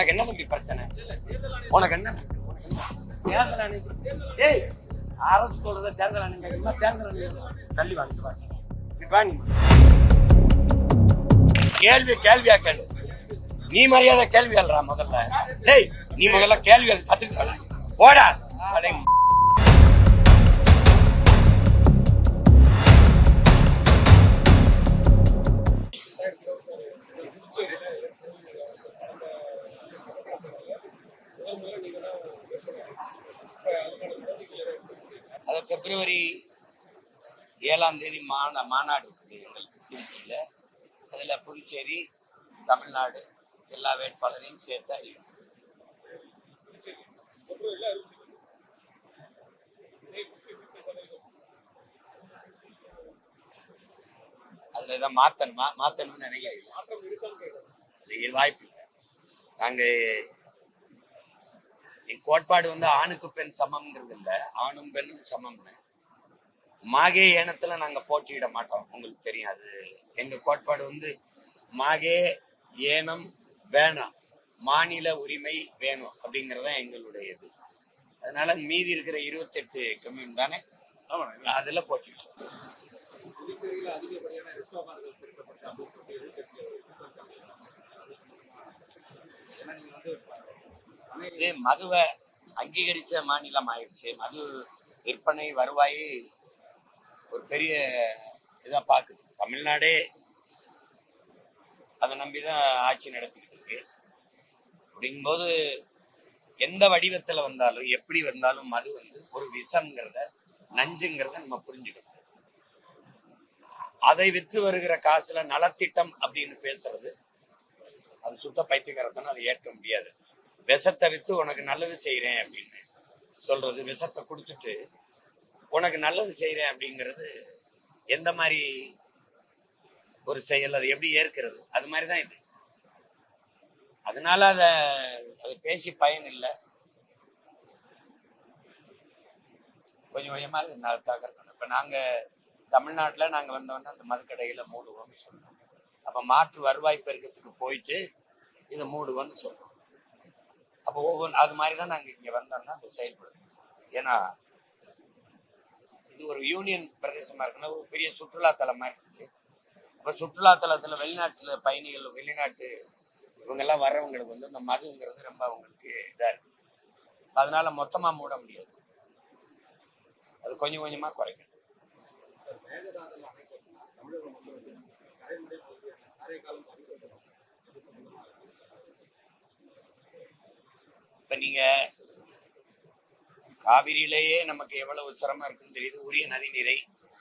உனக்கு என்ன தம்பி பிரச்சனை? உனக்கு என்ன? தேர்தல் ஆணையம் ஏய் அரசு சொல்றத தேர்தல் ஆணையம் தேர்தல் ஆணையம் தள்ளி வாங்கிட்டு வா கேள்வி கேள்வியா கேள்வி நீ மரியாதை கேள்வி அல்றா முதல்ல. டேய் நீ முதல்ல கேள்வி கத்துக்கிட்ட போடா. பிப்ரவரி ஏழாம் தேதி மாநா மாநாடு இருக்குது எங்களுக்கு திருச்சியில். அதில் புதுச்சேரி தமிழ்நாடு எல்லா வேட்பாளரையும் சேர்த்து அறிவிக்கும் அதில் ஏதாவது மாற்றணுமா மாற்றணும்னு நினைக்கிறீங்க வாய்ப்பு இல்லை. நாங்கள் என் கோட்பாடு வந்து ஆணுக்கு பெண் சமம்ங்கிறது இல்ல ஆணும் பெண்ணும் சமம்னு மாகே ஏனத்துல நாங்க போட்டியிட மாட்டோம் உங்களுக்கு தெரியும் அது எங்க கோட்பாடு வந்து மாகே ஏனம் வேணாம் மாநில உரிமை வேணும் அப்படிங்கறத எங்களுடைய இது அதனால மீதி இருக்கிற இருபத்தெட்டு கம்யூன் தானே அதுல புதுச்சேரியில் அதிகப்படியான மதுவை அங்கீகரிச்ச மாநிலம் ஆயிடுச்சு. மது விற்பனை வருவாய் ஒரு பெரிய இதா பார்க்குது தமிழ்நாடே அதை நம்பிதான் ஆட்சி நடத்திக்கிட்டு இருக்கு. அப்படிங்கும்போது எந்த வடிவத்துல வந்தாலும் எப்படி வந்தாலும் மது வந்து ஒரு விஷங்கிறத நஞ்சுங்கிறத நம்ம புரிஞ்சுக்கணும். அதை விற்று வருகிற காசுல நலத்திட்டம் அப்படின்னு பேசுறது அது சுத்த பைத்தியக்காரத்தனம் அதை ஏற்க முடியாது. விஷத்தை விற்று உனக்கு நல்லது செய்கிறேன் அப்படின்னு சொல்றது விஷத்தை கொடுத்துட்டு உனக்கு நல்லது செய்கிறேன் அப்படிங்கிறது எந்த மாதிரி ஒரு செயல் அது எப்படி ஏற்கிறது? அது மாதிரி தான் இது. அதனால அத அது பேசி பயன் இல்லை. கொஞ்சம் கொஞ்சமா அது தகர்க்கணும். இப்போ இப்ப நாங்க தமிழ்நாட்டுல நாங்க வந்தோன்னா அந்த மதுக்கடையில மூடுவோம்னு சொல்றோம். அப்போ மாற்று வருவாய் பெருக்கத்துக்கு போயிட்டு இதை மூடுவோம்னு சொல்றோம். அப்போ ஒவ்வொன்று அது மாதிரி தான் நாங்கள் இங்கே வந்தோம்னா அது செயல்படும். ஏன்னா இது ஒரு யூனியன் பிரதேசமாக இருக்குன்னா ஒரு பெரிய சுற்றுலாத்தலமாக இருக்குது. இப்போ சுற்றுலாத்தலத்தில் வெளிநாட்டில் பயணிகள் வெளிநாட்டு இவங்கெல்லாம் வர்றவங்களுக்கு வந்து இந்த மதுங்கிறது ரொம்ப அவங்களுக்கு இதாக இருக்குது அதனால மொத்தமாக மூட முடியாது. அது கொஞ்சம் கொஞ்சமாக குறைக்கணும். மேகதாதுல அணை கட்டினா தமிழகம் வந்து வந்து கரைமடை இப்போ நீங்க காவிரியிலேயே நமக்கு எவ்வளவு சிரமம் இருக்குன்னு தெரியுது. உரிய நதி நீரை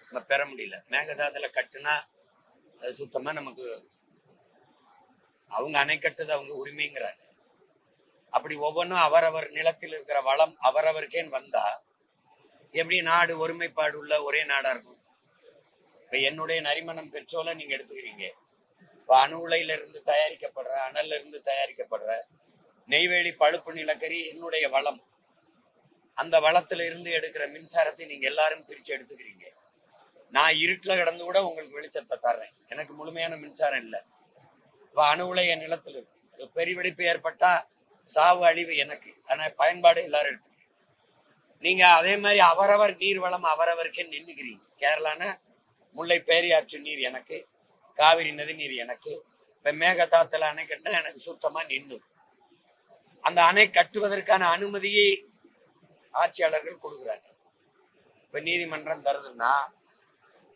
நம்ம பெற முடியல. மேகதாதுல கட்டுனா அது சுத்தமா நமக்கு அவங்க அணை கட்டுது அவங்க உரிமைங்கிறாங்க. அப்படி ஒவ்வொன்றும் அவரவர் நிலத்தில் இருக்கிற வளம் அவரவருக்கேன்னு வந்தா எப்படி நாடு ஒருமைப்பாடு உள்ள ஒரே நாடா இருக்கும்? இப்ப என்னுடைய நரிமணம் பெட்ரோலை நீங்க எடுத்துக்கிறீங்க. இப்ப அணு உலையில இருந்து தயாரிக்கப்படுற அனல்ல இருந்து தயாரிக்கப்படுற நெய்வேலி பழுப்பு நிலக்கரி என்னுடைய வளம். அந்த வளத்துல இருந்து எடுக்கிற மின்சாரத்தை நீங்க எல்லாரும் பிரிச்சு எடுத்துக்கிறீங்க. நான் இருட்டில் கிடந்து கூட உங்களுக்கு வெளிச்சத்தை தர்றேன். எனக்கு முழுமையான மின்சாரம் இல்லை. இப்போ அணு உலை என் நிலத்துல இருக்கு. அது பெருவெடிப்பு ஏற்பட்டா சாவு அழிவு எனக்கு. ஆனால் பயன்பாடு எல்லாரும் எடுத்துக்கிறீங்க நீங்க அதே மாதிரி அவரவர் நீர் வளம் அவரவருக்கே நின்றுக்கிறீங்க கேரளானா முல்லை பேரியாற்று நீர் எனக்கு காவிரி நதி நீர் எனக்கு இப்போ மேகதாத்தில் அணைக்கட்டினா எனக்கு சுத்தமாக நின்று அந்த அணை கட்டுவதற்கான அனுமதியை ஆட்சியாளர்கள் கொடுக்குறாங்க இப்ப நீதிமன்றம் தருதுன்னா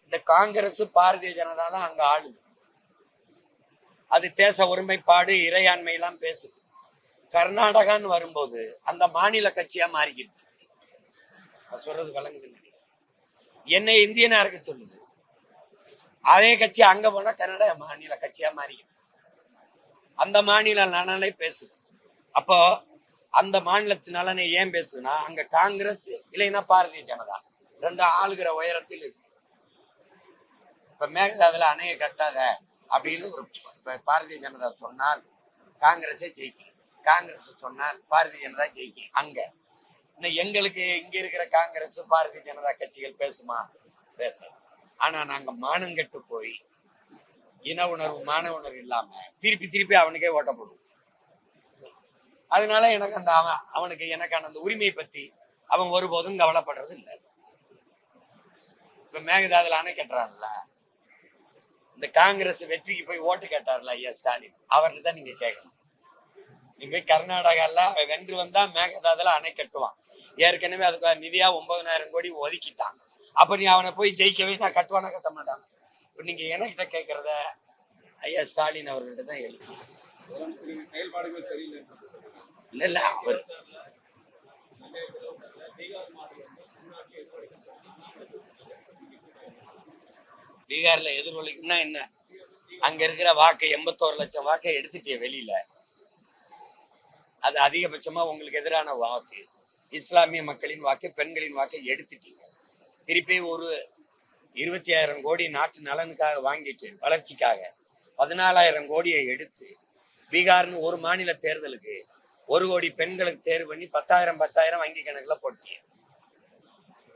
இந்த காங்கிரஸ் பாரதிய ஜனதா தான் அங்க ஆளுது. அது தேச ஒருமைப்பாடு இறையாண்மை எல்லாம் பேசுது. கர்நாடகான்னு வரும்போது அந்த மாநில கட்சியா மாறிக்கிது சொல்றது வழங்குது என்னை இந்தியனா இருக்க சொல்லுது. அதே கட்சி அங்க போனா கன்னட மாநில கட்சியா மாறிக்கிது அந்த மாநில நலனை பேசுது. அப்போ அந்த மாநிலத்து நலனை ஏன் பேசுதுன்னா அங்க காங்கிரஸ் இல்லைன்னா பாரதிய ஜனதா. ரெண்டு ஆளுகிற உயரத்தில் இருக்கு. இப்ப மேகதாதுல அணையை கட்டாத அப்படின்னு ஒரு இப்ப பாரதிய ஜனதா சொன்னால் காங்கிரஸே ஜெயிக்கும். காங்கிரஸ் சொன்னால் பாரதிய ஜனதா ஜெயிக்கும். அங்க. இன்னும் எங்களுக்கு இங்க இருக்கிற காங்கிரஸ் பாரதிய ஜனதா கட்சிகள் பேசுமா? பேசாது. ஆனா நாங்க மானங்கட்டு போய் இன உணர்வு மான உணர்வு இல்லாம திருப்பி திருப்பி அவனுக்கே ஓட்ட போடுவோம். அதனால எனக்கு அந்த அவன் அவனுக்கு எனக்கான அந்த உரிமையை பத்தி அவன் ஒருபோதும் கவலைப்படுறது இல்லை. இப்ப மேகதாதுல அணை கட்டுறான்ல. இந்த காங்கிரஸ் வெற்றிக்கு போய் ஓட்டு கேட்டார்ல ஐயா ஸ்டாலின். அவர்கிட்ட தான் நீங்க கேட்கணும் நீ போய் கர்நாடகால அவன் வென்று வந்தா மேகதாதுல அணை கட்டுவான். ஏற்கனவே அதுக்கு நிதியா ஒன்பதனாயிரம் கோடி ஒதுக்கிட்டான். அப்ப நீ அவனை போய் ஜெயிக்கவே நான் கட்டுவானா கட்ட மாட்டான்? இப்ப நீங்க என்கிட்ட கேட்கறத ஐயா ஸ்டாலின் அவர்கிட்ட தான் எழுதி. செயல்பாடுகள் சரியில்லை இல்ல இல்ல அவர் பீகார்ல எதிரொலிக்கும்னா என்ன? அங்க இருக்கிற வாக்கை எண்பத்தோரு லட்சம் வாக்கை எடுத்துட்டே வெளியில. அது அதிகபட்சமா உங்களுக்கு எதிரான வாக்கு. இஸ்லாமிய மக்களின் வாக்கு பெண்களின் வாக்கை எடுத்துட்டீங்க. திருப்பி ஒரு இருபத்தி ஆயிரம் கோடி நாட்டு நலனுக்காக வாங்கிட்டு வளர்ச்சிக்காக பதினாலாயிரம் கோடியை எடுத்து பீகார்னு ஒரு மாநில தேர்தலுக்கு ஒரு கோடி பெண்களுக்கு தேர்வு பண்ணி பத்தாயிரம் பத்தாயிரம் வங்கி கணக்குல போட்டீங்க.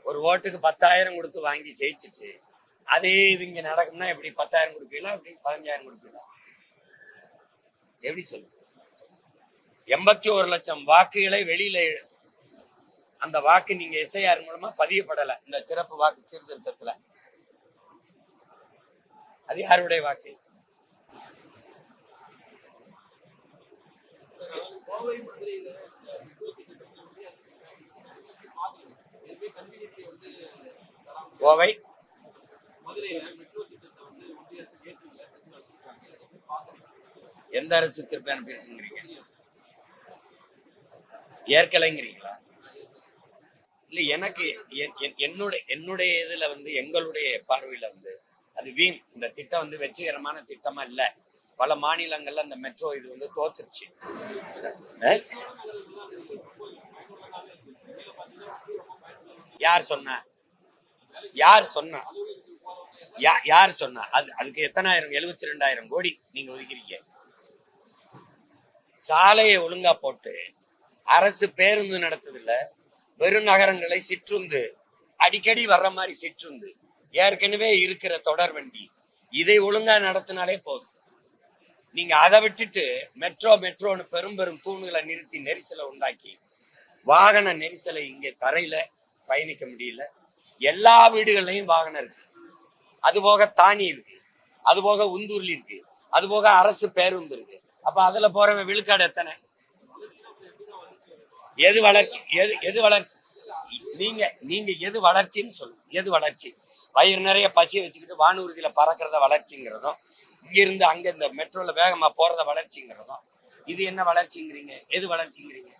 ஒரு ஓட்டுக்கு பத்தாயிரம் கொடுத்து வாங்கி ஜெயிச்சுட்டு அதே இது இங்க நடக்கும்னா எப்படி பத்தாயிரம் கொடுப்பீங்களா எப்படி பதினஞ்சாயிரம் கொடுப்பீங்களா? எப்படி சொல்லு எண்பத்தி ஒரு லட்சம் வாக்குகளை வெளியில அந்த வாக்கு நீங்க எஸ்ஐஆர் மூலமா பதியப்படல இந்த சிறப்பு வாக்கு சீர்திருத்தத்துல. அது யாருடைய வாக்கு? கோவை. எந்த அரசு திருப்பி அனுப்பியிருக்கீங்க ஏற்கலைங்கிறீங்களா? இல்லை எனக்கு என்னுடைய என்னுடைய இதுல வந்து எங்களுடைய பார்வையில வந்து அது வீண். இந்த திட்டம் வந்து வெற்றிகரமான திட்டமா இல்ல. பல மாநிலங்கள்ல அந்த மெட்ரோ இது வந்து தோத்துருச்சு. யார் சொன்னா? யார் சொன்னா? யார் சொன்னா? அது அதுக்கு எத்தனாயிரம்? எழுபத்தி ரெண்டாயிரம் கோடி நீங்க ஒதுக்கிறீங்க. சாலையை ஒழுங்கா போட்டு அரசு பேருந்து நடத்துதுல பெருநகரங்களை சிற்றுந்து அடிக்கடி வர்ற மாதிரி சிற்றுந்து ஏற்கனவே இருக்கிற தொடர் வண்டி இதை ஒழுங்கா நடத்தினாலே போதும். நீங்க அதை விட்டுட்டு மெட்ரோ மெட்ரோன்னு பெரும் பெரும் தூண்களை நிறுத்தி நெரிசலை உண்டாக்கி வாகன நெரிசலை இங்கே தரையில பயணிக்க முடியல. எல்லா வீடுகள்லயும் வாகனம் இருக்கு. அது போக தானி இருக்கு. அது போக உந்தூர்லி இருக்கு. அது போக அரசு பேருந்து இருக்கு. அப்ப அதுல போறவன் விழுக்காடு எத்தனை? எது வளர்ச்சி? எது எது வளர்ச்சி? நீங்க நீங்க எது வளர்ச்சின்னு சொல்லுங்க. எது வளர்ச்சி? வயிறு நிறைய பசியை வச்சுக்கிட்டு வானூர்தியில பறக்கிறத வளர்ச்சிங்கிறதும் இங்க இருந்து அங்க இந்த மெட்ரோல வேகமா போறத வளர்ச்சிங்கிறதும் இது என்ன வளர்ச்சிங்கிறீங்க? எது வளர்ச்சிங்கிறீங்க?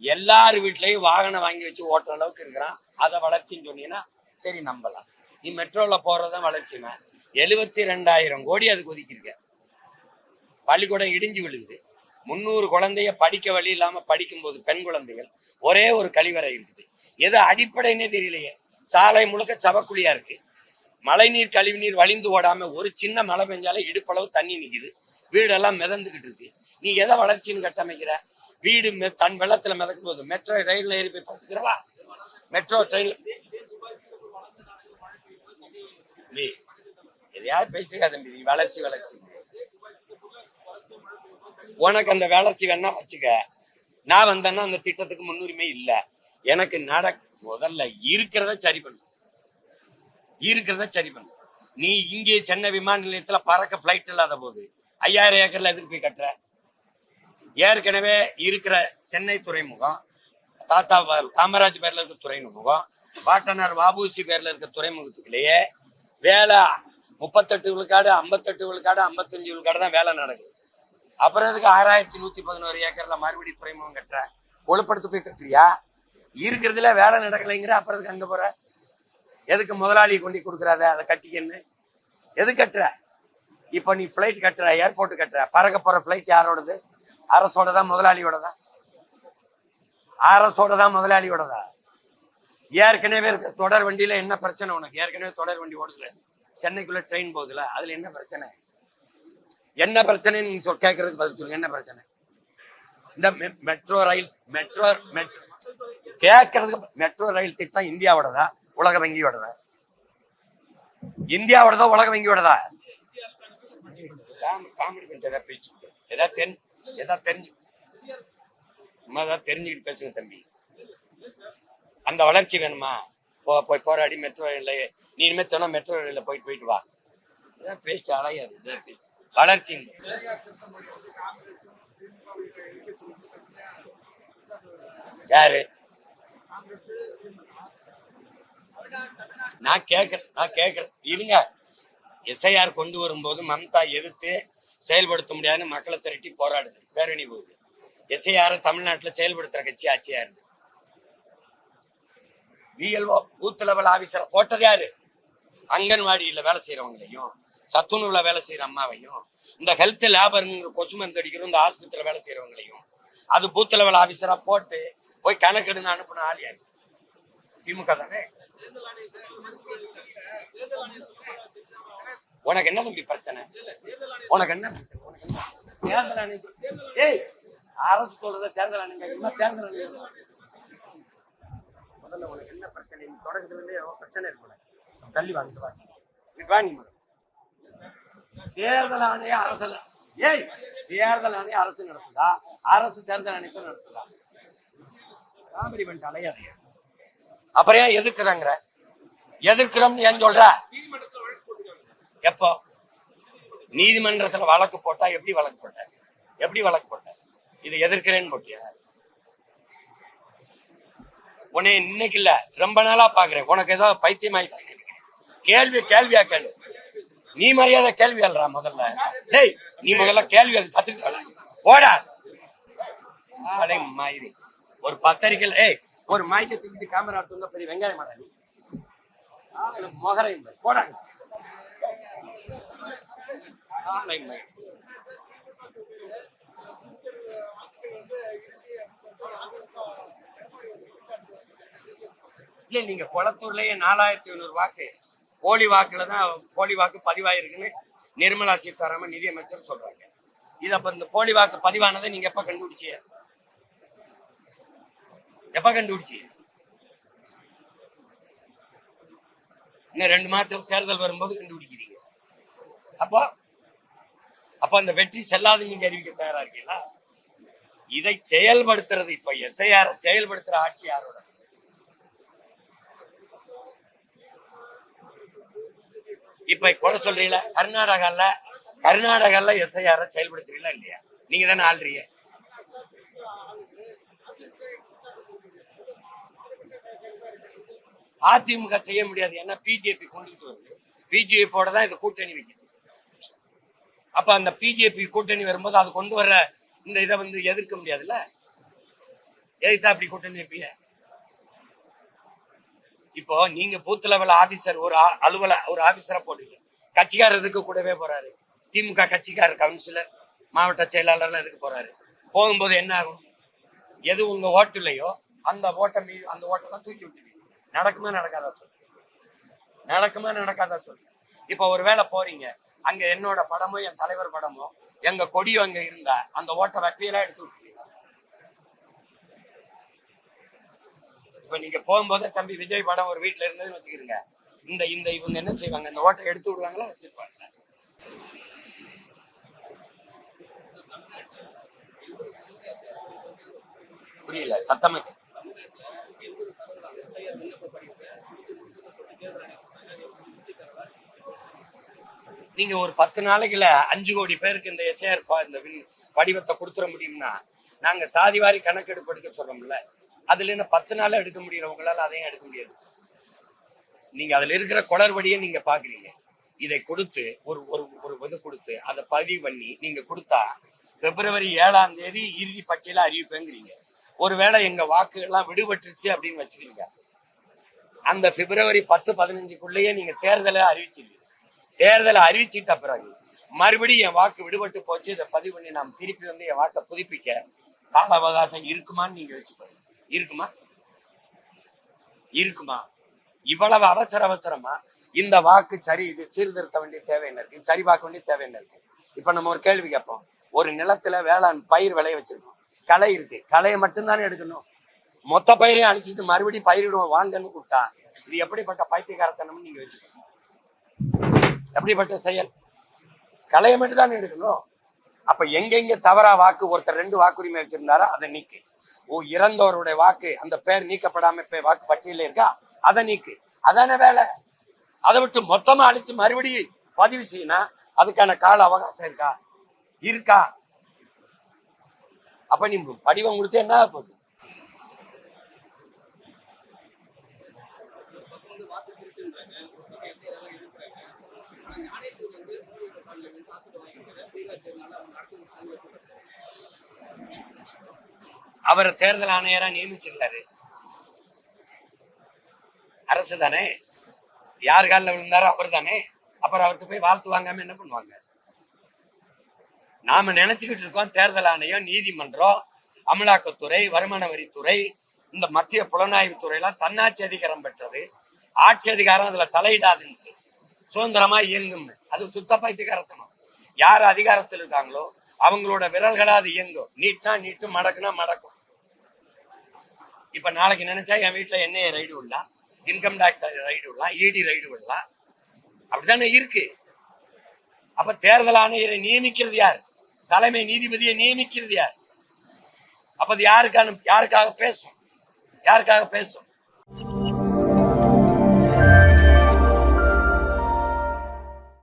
எல்லார் வீட்லயும் வாகனம் வாங்கி வச்சு ஓட்டுற அளவுக்கு இருக்கிறான். அதை வளர்ச்சின்னு சொன்னீங்கன்னா சரி நம்பலாம். நீ மெட்ரோல போறதுதான் வளர்ச்சினா எழுபத்தி ரெண்டாயிரம் கோடி அதுக்கு ஒதுக்கியிருக்க பள்ளிக்கூடம் இடிஞ்சு விழுகுது. முன்னூறு குழந்தைய படிக்க வழி இல்லாம படிக்கும்போது பெண் குழந்தைகள் ஒரே ஒரு கழிவறை இருக்குது. எது அடிப்படைன்னே தெரியலையே. சாலை முழுக்க சவக்குழியா இருக்கு. மழைநீர் கழிவுநீர் வழிந்து ஓடாம ஒரு சின்ன மழை பெஞ்சாலே இடுப்பளவு தண்ணி நிக்குது. வீடெல்லாம் மிதந்துகிட்டு இருக்கு. நீ எதை வளர்ச்சின்னு கட்டமைக்கிற? வீடு தன் வெள்ளத்துல மிதக்கும் போது மெட்ரோ ரயில்ல ஏறி போய் படுத்துக்கிறவா? மெட்ரோ ட்ரெயின் எதையாவது பேசிருக்கா தம்பி நீ? வளர்ச்சி வளர்ச்சி. உனக்கு அந்த வளர்ச்சி வேணா வச்சுக்க. நான் வந்தேன்னா அந்த திட்டத்துக்கு முன்னுரிமை இல்லை. எனக்கு நட முதல்ல இருக்கிறத சரி பண்ணு. இருக்கிறத சரி பண்ணு. நீ இங்கே சென்னை விமான நிலையத்துல பறக்க பிளைட் இல்லாத போது ஐயாயிரம் ஏக்கர்ல எதுக்கு போய் கட்டுற? ஏற்கனவே இருக்கிற சென்னை துறைமுகம் தாத்தா காமராஜ் பேர்ல இருக்க துறைமுகம் பாட்டனார் வாபூசி பேர்ல இருக்க துறைமுகத்துக்குள்ளேயே வேலை. முப்பத்தெட்டு விழுக்காடு ஐம்பத்தெட்டு விழுக்காடு ஐம்பத்தஞ்சு விழுக்காடு தான் வேலை நடக்குது. அப்புறம் எதுக்கு ஆறாயிரத்தி நூத்தி பதினோரு ஏக்கர்ல மறுபடி துறைமுகம் கட்டுற? கொழுப்படுத்து போய் கட்டுறியா? இருக்கிறதுல வேலை நடக்கலைங்கிற அப்புறம் அங்க போற? எதுக்கு முதலாளி கொண்டு கொடுக்குறாத? அதை கட்டிக்கன்னு எது கட்டுற? இப்போ நீ ஃப்ளைட் கட்டுற ஏர்போர்ட் கட்டுற. பறக்க போற ஃப்ளைட் யாரோடது? அரசோட தான் முதலாளியோடதா? அரசோட தான் முதலாளியோடதா? ஏற்கனவே இருக்க தொடர் வண்டியில என்ன பிரச்சனை உனக்கு? ஏற்கனவே தொடர் வண்டி ஓடுதுல. சென்னைக்குள்ள ட்ரெயின் போகுதுல. அதுல என்ன பிரச்சனை? என்ன பிரச்சனைன்னு சொல் கேட்கறதுக்கு பதில் சொல்லுங்க என்ன பிரச்சனை? இந்த மெட்ரோ ரயில் மெட்ரோ மெட் கேட்கறதுக்கு மெட்ரோ ரயில் திட்டம் இந்தியாவோட தான் உலக வங்கியோடதா இந்தியாவோடதா உலக வங்கியோடதா காமெடி பண்ணிட்டு ஏதாவது பேச்சு ஏதாவது தெரிஞ்சு ஏதாவது தெரிஞ்சு. ஏதாவது தெரிஞ்சுக்கிட்டு பேசுங்க தம்பி. அந்த வளர்ச்சி வேணுமா? போ போய் போராடி மெட்ரோ ரயில்ல நீ இனிமேல் தினம் மெட்ரோ ரயில்ல போயிட்டு போயிட்டு வா. இதான் பேச்சு அலையாது இதான் பேச்சு. வளர்ச்சி யாரு? நான் கேட்கறேன் நான் கேக்குறேன் இருங்க. எஸ்ஐஆர் கொண்டு வரும்போது மம்தா எதிர்த்து செயல்படுத்த முடியாதுன்னு மக்களை திரட்டி போராடுது. பேரணி போகுது? எஸ்ஐஆர் தமிழ்நாட்டில் செயல்படுத்துற கட்சி ஆட்சியா இருந்து. விஎல்ஓ பூத் லெவல் ஆபீசரை போட்டது யாரு? அங்கன்வாடியில வேலை செய்யறவங்களையும் சத்துணவுல வேலை செய்யற அம்மாவையும் இந்த ஹெல்த் லேபருங்கிற கொசு மருந்து அடிக்கிற இந்த ஆஸ்பத்திரியில வேலை செய்யறவங்களையும் அது பூத் லெவல் ஆபீசரா போட்டு போய் கணக்கெடுன்னு அனுப்பின ஆள் யாரு? திமுக தானே? உனக்கு என்ன தம்பி பிரச்சனை? உனக்கு என்ன பிரச்சனை? தேர்தல் ஆணையம் ஏய் அரசு சொல்றத தேர்தல் ஆணையம் தேர்தல் ஆணையம் முதல்ல உனக்கு என்ன பிரச்சனை? நீ தொடக்கத்துல இருந்தே பிரச்சனை இருக்கு தள்ளி வாங்கிட்டு வா. நீ வா தேர்தல் ஆணையம் அரசு ஏய் தேர்தல் ஆணையம் அரசு நடத்துதா? அரசு தேர்தல் ஆணையத்தை நடத்துதா? காவிரி பண்ணிட்டு அலையாதையா அப்புறம் ஏன் எதிர்க்கிறாங்கிற? எதிர்க்கிறோம்னு ஏன் சொல்ற? எப்போ? நீதிமன்றத்துல வழக்கு போட்டா எப்படி வழக்கு போட்ட? எப்படி வழக்கு போட்ட? இதை எதிர்க்கிறேன்னு போட்டியா? உன்னை இன்னைக்கு இல்ல ரொம்ப நாளா பாக்குறேன். உனக்கு ஏதோ பைத்தியம் ஆயிட்டாங்க கேள்வி கேள்வியா கேளு. நீ மரியாதை கேள்வி அல்றா முதல்ல? டேய் நீ முதல்ல கேள்வி அது கத்துக்கிட்ட ஓடா ஆளே மாயிரி. ஒரு பத்திரிக்கையில் ஏய் ஒரு மைக்கை தூக்கிட்டு கேமரா எடுத்து பெரிய வெங்காயம் மாடா நீ ஆளு போடாங்க இல்ல நீங்க குளத்தூர்லயே நாலாயிரத்தி ஐநூறு வாக்கு போலி வாக்குல தான் போலி வாக்கு பதிவாயிருக்குன்னு நிர்மலா சீதாராமன் நிதியமைச்சர் சொல்றாங்க. இது அப்ப இந்த போலி வாக்கு பதிவானதை நீங்க எப்ப கண்டுபிடிச்சியா எப்ப கண்டுபிடிச்சீங்க இன்னும் ரெண்டு மாசம் தேர்தல் வரும்போது கண்டுபிடிக்கிறீங்க. அப்போ அப்ப அந்த வெற்றி செல்லாது நீங்க அறிவிக்க தயாரா இருக்கீங்களா? இதை செயல்படுத்துறது இப்ப எஸ்ஐஆர் செயல்படுத்துற ஆட்சி யாரோட? இப்ப கூட சொல்றீங்களா? கர்நாடகால கர்நாடகால எஸ்ஐஆர் செயல்படுத்துறீங்களா இல்லையா? நீங்க தானே ஆள்றீங்க. அதிமுக செய்ய முடியாது. ஏன்னா பிஜேபி கொண்டுகிட்டு வருது. பிஜேபியோட தான் இது கூட்டணி வைக்கிறது அப்ப அந்த பிஜேபி கூட்டணி வரும்போது அது கொண்டு வர இந்த இதை வந்து எதிர்க்க முடியாதுல்ல? எதிர்த்தா அப்படி கூட்டணி வைப்பீங்க? இப்போ நீங்க பூத் லெவல் ஆபீசர் ஒரு அலுவல ஒரு ஆபீசரா போடுறீங்க. கட்சிக்காரர் இதுக்கு கூடவே போறாரு? திமுக கட்சிக்காரர் கவுன்சிலர் மாவட்ட செயலாளர்லாம் இதுக்கு போறாரு? போகும்போது என்ன ஆகும்? எது உங்க ஓட்டு இல்லையோ அந்த ஓட்டை மீது அந்த ஓட்டெல்லாம் தூக்கி விட்டு நடக்குமா நடக்காதா சொல்லு. நடக்குமா நடக்காதா சொல்றேன் இப்போ ஒரு வேளை போறீங்க. அங்க என்னோட படமோ என் தலைவர் படமோ எங்க கொடியோ அங்க இருந்தா அந்த ஓட்ட வெப்பையெல்லாம் எடுத்து விட்டுருவீங்க இப்ப நீங்க போகும்போது தம்பி விஜய் படம் ஒரு வீட்டுல இருந்ததுன்னு வச்சுக்கிறீங்க இந்த இந்த இவங்க என்ன செய்வாங்க? இந்த ஓட்டை எடுத்து விடுவாங்களா வச்சிருப்பாங்க புரியல சத்தமா கேளு. நீங்க ஒரு பத்து நாளைக்குல அஞ்சு கோடி பேருக்கு இந்த எஸ்ஏஆர் இந்த வடிவத்தை கொடுத்துட முடியும்னா நாங்க சாதிவாரி கணக்கெடுப்பு எடுக்க சொல்றோம்ல அதுல இருந்து பத்து நாள் எடுக்க முடியல உங்களால அதையும் எடுக்க முடியாது. நீங்க அதுல இருக்கிற குளறுபடியை நீங்க பாக்குறீங்க. இதை கொடுத்து ஒரு ஒரு ஒரு இது கொடுத்து அதை பதிவு பண்ணி நீங்க கொடுத்தா பிப்ரவரி ஏழாம் தேதி இறுதி பட்டியல அறிவிப்பேங்கிறீங்க. ஒருவேளை எங்க வாக்கு எல்லாம் விடுபட்டுருச்சு அப்படின்னு வச்சுக்கிறீங்க. அந்த பிப்ரவரி பத்து பதினஞ்சுக்குள்ளேயே நீங்க தேர்தலை அறிவிச்சிருக்கீங்க. தேர்தலை அறிவிச்சிட்ட பிறகு மறுபடியும் என் வாக்கு விடுபட்டு போச்சு. இதை பதிவு பண்ணி நாம் திருப்பி வந்து என் வாக்கை புதுப்பிக்க கால அவகாசம் இருக்குமான்னு நீங்க வச்சு பாருங்க. இருக்குமா? இருக்குமா? இவ்வளவு அவசர அவசரமா இந்த வாக்கு சரி இது சீர்திருத்த வேண்டிய தேவை என்ன இருக்கு? சரி பார்க்க வேண்டிய தேவை என்ன இருக்கு? இப்ப நம்ம ஒரு கேள்வி கேட்போம். ஒரு நிலத்துல வேளாண் பயிர் விளைய வச்சிருக்கோம். களை இருக்கு. களையை மட்டும்தானே எடுக்கணும். மொத்த பயிரையும் அழிச்சிட்டு மறுபடியும் பயிரிடுவோம் வாங்கன்னு கூப்பிட்டா இது எப்படிப்பட்ட பைத்தியகாரத்தனம் நீங்க வச்சுக்கோங்க எப்படிப்பட்ட செயல்? களையை மட்டும் தானே எடுக்கணும். அப்ப எங்கெங்க தவறா வாக்கு ஒருத்தர் ரெண்டு வாக்குரிமை வச்சிருந்தாரோ அதை நீக்கு. ஓ இறந்தவருடைய வாக்கு அந்த பேர் நீக்கப்படாம இப்ப வாக்கு பட்டியல இருக்கா? அதை நீக்கு. அதான வேலை? அதை விட்டு மொத்தமா அழிச்சு மறுபடியும் பதிவு செய்யணும் அதுக்கான கால அவகாசம் இருக்கா? இருக்கா. அப்ப நீ படிவம் கொடுத்து என்ன போகுது வந்து வாக்கு திருட்டுன்றாங்க ஒரு பக்கம் எஸ்ஐ எல்லாம் எதிர்க்கிறாங்க ஆனா ஞானேஸ்வர் வந்து மூணு பிரசாந்த்ல இருந்து காசு வாங்கிக்கிறாரு பீகாச்சேரினால அவங்க அடுத்த ஒரு சங்கத்தில் அவரை தேர்தல் ஆணையரா நியமிச்சிருக்காரு. அரசு தானே? யார் காலில் விழுந்தாரோ அவர் தானே? அப்புறம் அவருக்கு போய் வாழ்த்து வாங்காம என்ன பண்ணுவாங்க? நாம நினைச்சுக்கிட்டு இருக்கோம் தேர்தல் ஆணையம் நீதிமன்றம் அமலாக்கத்துறை வருமான வரித்துறை இந்த மத்திய புலனாய்வு துறையெல்லாம் தன்னாட்சி அதிகாரம் பெற்றது. ஆட்சி அதிகாரம் அதுல தலையிடாதுன்னு சுதந்திரமா இயங்கும்னு. அது சுத்த பைத்தியகாரத்தனம் யார் அதிகாரத்தில் இருக்காங்களோ அவங்களோட விரல்களா அது இயங்கும் நீட்னா நீட்டு மடக்குனா மடக்கும். இப்ப நாளைக்கு நினைச்சா என் வீட்டுல என்ஐஏ ரைடு விடலாம் இன்கம் டாக்ஸ் ரைடு விடலாம் இடி ரைடு விடலாம் அப்படித்தானே இருக்கு. அப்ப தேர்தல் ஆணையரை நியமிக்கிறது யார்? தலைமை நீதிபதியை நியமிக்கிறது யார்? அப்ப அது யாருக்கான யாருக்காக பேசும்? யாருக்காக பேசும்?